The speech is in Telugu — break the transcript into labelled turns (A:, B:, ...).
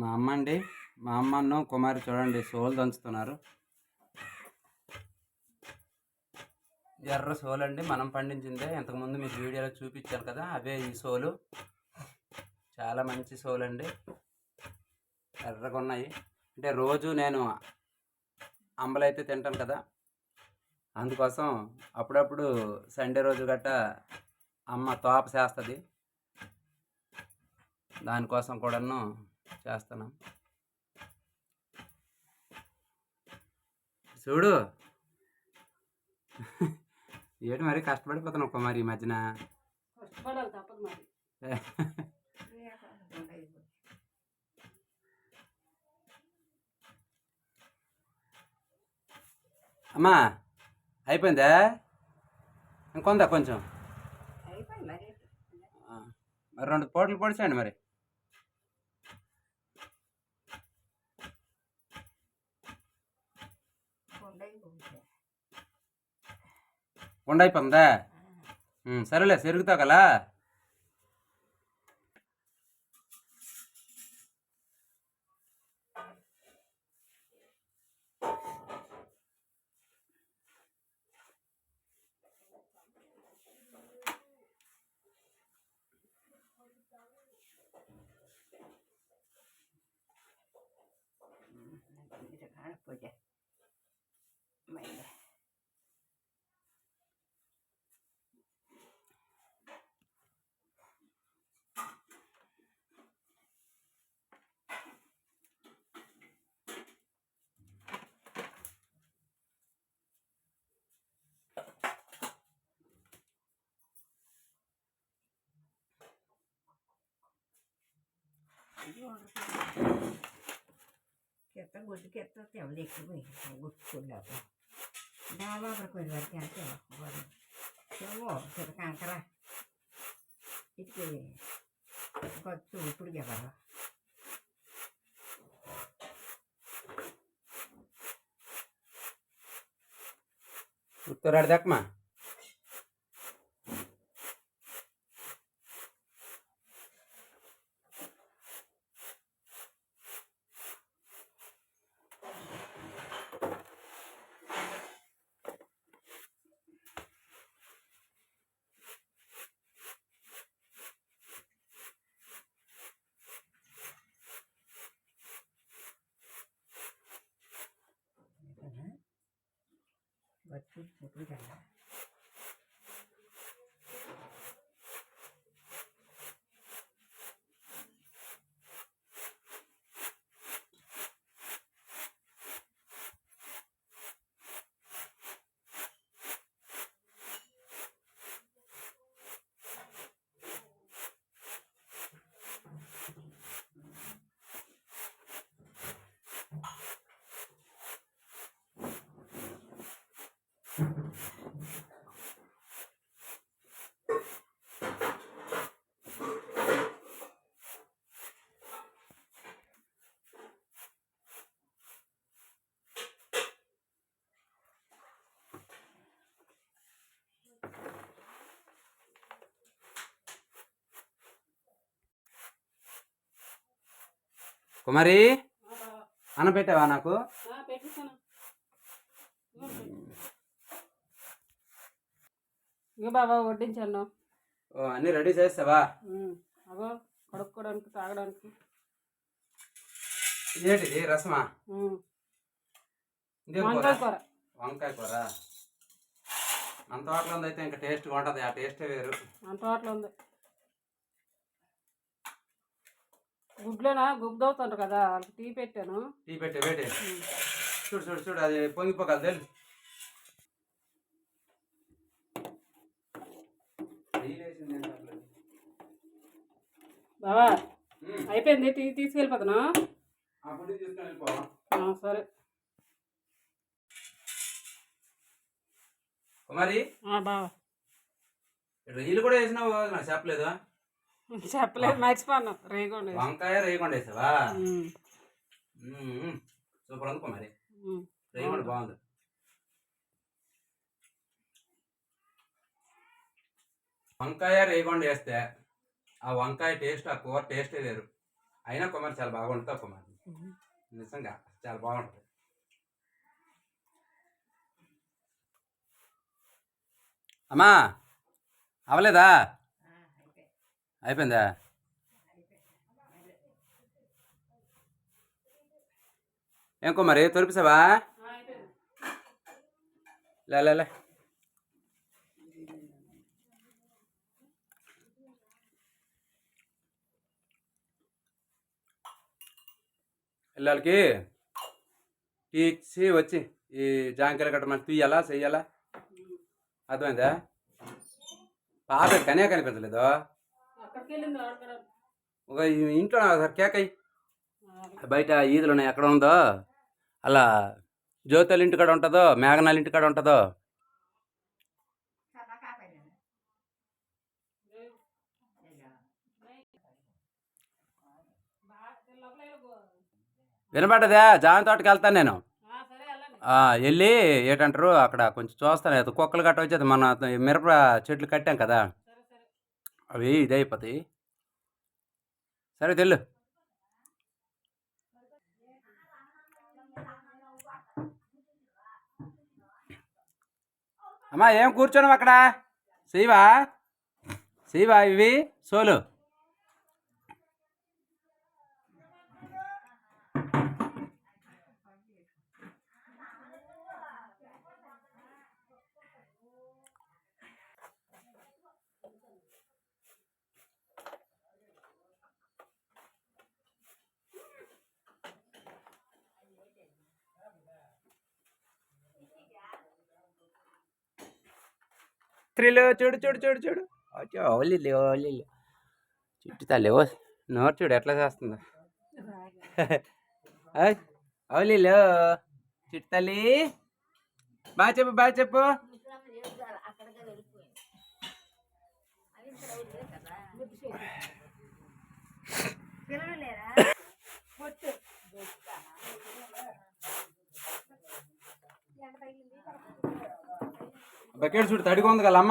A: మా అమ్మ అండి మా అమ్మను కుమారి చూడండి సోలు దంచుతున్నారు. ఎర్ర సోలు అండి మనం పండించిందే. ఇంతకుముందు మీకు వీడియోలో చూపించారు కదా అవే ఈ సోలు. చాలా మంచి సోలు అండి ఎర్రగా ఉన్నాయి అంటే రోజు నేను అంబలైతే తింటాను కదా. అందుకోసం అప్పుడప్పుడు సండే రోజు గట్ట అమ్మ తోప చేస్తుంది. దానికోసం కూడాను చేస్తున్నాం చూడు. ఏంటి మరి కష్టపడిపోతున్నావు కుమారి ఈ మధ్యన?
B: మరి.
A: అమ్మా అయిపోయిందా? ఇంకొందా కొంచెం? మరి. రెండు పోట్లు పొడిచండి మరి. ఉండ అయిపోయిందా ఉమ్, సరేలే సెరుగుతావు కదా
C: mẹ Kẹt ta ngồi kẹt ta tẻo lệch cái mình, ngồi cột lợp vào. Dava per quel vergante là, guarda. Se vuoi, se
A: kok Perché
C: faccio un pulga parla. ಉತ್ತರಾಡ್ದಾಕಮ್ಮ 我不讲了。
A: కుమారి అన్న పెట్టావా నాకు?
B: బాబా వడ్డించాను
A: ఓ, అన్నీ రెడీ చేస్తావా
B: అగో కడుక్కోవడానికి తాగడానికి.
A: ఏంటిది రసమా?
B: వంకాయ
A: కూర? వంకాయ కూర. మన తోటలో ఉంది అయితే ఇంకా టేస్ట్గా ఉంటుంది ఆ టేస్టే వేరు.
B: అంత వాటిలో ఉంది. గుడ్లోనా? గుబ్బు దవుతుంటారు కదా వాళ్ళకి టీ పెట్టాను.
A: టీ పెట్టే పెట్టే. చూడు చూడు చూడు అది అట్లా?
B: బాబా
A: ఉమ్,
B: అయిపోయింది టీ తీసుకెళ్ళిపోతున్నా సరే.
A: కుమారి?
B: బాబా
A: రీలు కూడా వేసినావు? నాకు చెప్పలేదు?
B: చెప్పలేదు మర్చిపోను. రేగోండి
A: వంకాయ రేయకుండా వేసావా సూపర్ ఉంది కుమారి రేయకుండా బాగుంది. వంకాయ రేయకుండా వేస్తే ఆ వంకాయ టేస్ట్ ఆ కూర టేస్టే వేరు. అయినా కుమార్ చాలా బాగుంటావు కుమార్ నిజంగా చాలా బాగుంటుంది. అమ్మా అవలేదా? అయిపోయిందా? ఏం కుమారి తొలిపిసావా లే పిల్లలకి తీసి వచ్చి ఈ జాంకాయలు గట్ట మనం తీయాలా చెయ్యాలా? అర్థమైందా? పాప కనే కనిపించలేదు? ఒక ఇంట్లో ఒకసారి కేక్ అయ్యి బయట ఈదులు ఉన్నాయి ఎక్కడ ఉందో. అలా జ్యోతుల ఇంటికాడ ఉంటుందో మేఘనాల ఇంటికాడ ఉంటుందో. వినపడ్డదా? జామ తోటకి వెళ్తాను నేను.
B: సరే
A: వెళ్ళి ఏంటంటారు? అక్కడ కొంచెం చూస్తాను. కుక్కలు గట్ట వచ్చేది. మన మిరప చెట్లు కట్టాం కదా.
B: సరే సరే
A: అవి ఇదైపోతాయి సరే తెల్లు. అమ్మా ఏం కూర్చోను అక్కడ? శివా? శివా ఇవి? సోలు. స్త్రీలు చూడు చూడు చూడు చూడు. అచ్చో, ఓలిలే ఓలిలే చుట్టూ తల్లి ఓ నోరు చూడు ఎట్లా చేస్తుందో. అవులీలో చిట్టు తల్లి బాగా చెప్పు బాగా చెప్పు.
C: అక్కడికే
A: బకెట్ చూడు తడిగా ఉంది కదా